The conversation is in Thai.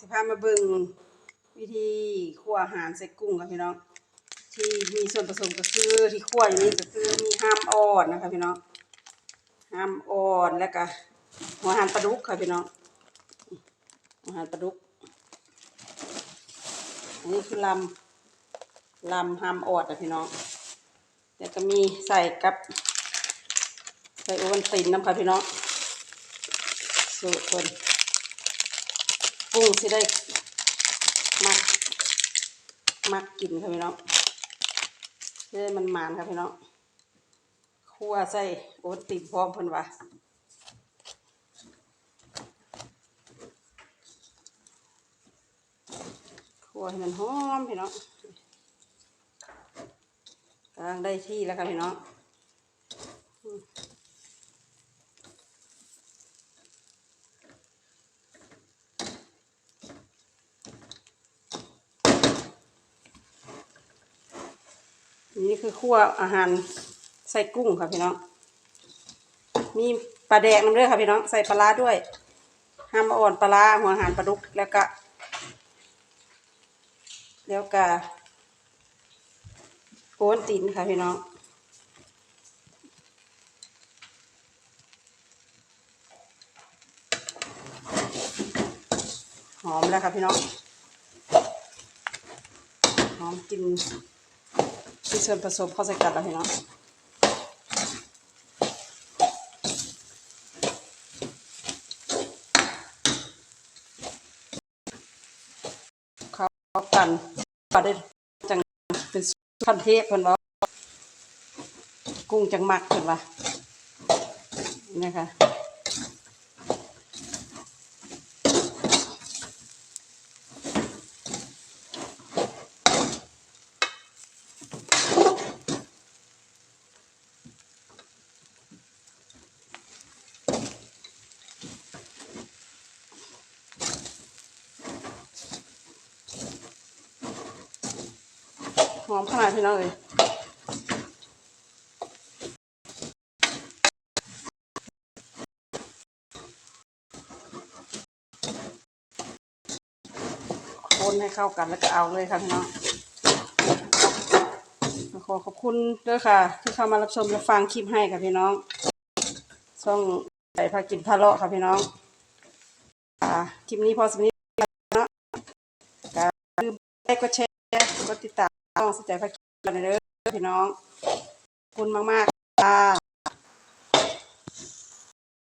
สิพามาเบิ่งวิธีคั่วอาหารใส่กุ้งค่ะพี่น้อง ที่มีส่วนผสมก็คือที่คั่วอยู่นี้ก็คือมีห้ามอ่อนนะคะพี่น้องห้ามอ่อนแล้วก็หัวหานปลาดุกค่ะพี่น้องหัวหานปลาดุกอันนี้คือลำลำห้ามอ่อนนะพี่น้องแล้วก็มีใส่กับใส่โอวันตินน้ำค่ะพี่น้องสูตรคน กุ้งสิได้มักมักกินค่ะพี่น้องเพื่อมันมันค่ะพี่น้องคั่วใส่โอวันตินพร้อมเพิ่นว่าคั่วให้มันหอมพี่น้องกำลังได้ที่แล้วค่ะพี่น้อง นี่คือคั่วอาหารใส่กุ้งค่ะพี่น้อง มีปลาแดกน้ำเลือค่ะพี่น้อง ใส่ปลาร้าด้วยห้ามอ่อนปลาร้าหัวอาหารปลาดุกแล้วก็แล้วก็โอนตินค่ะพี่น้องหอมแล้วค่ะพี่น้องหอมกิน ที่ส่วนผสมเข้าใส่กันแล้วพี่น้องเขากันปลาได้จังเป็นขั้นเทพเพิ่นว่ากุ้งจังมักเพิ่นว่านี่นะคะ หอมขนาดพี่น้องเลยคนให้เข้ากันแล้วก็เอาเลยค่ะพี่น้องขอขอบคุณด้วยค่ะ ที่เข้ามารับชมและฟังคลิปให้ค่ะพี่น้องช่องใส่พากินพาเลาะค่ะพี่น้องอ่าคลิปนี้พอสำนี้นะก็ลืมไลค์กดแชร์กดติดตาม ต้องสนใจพักกันเลยเด้อพี่น้อง คุณมากๆค่ะ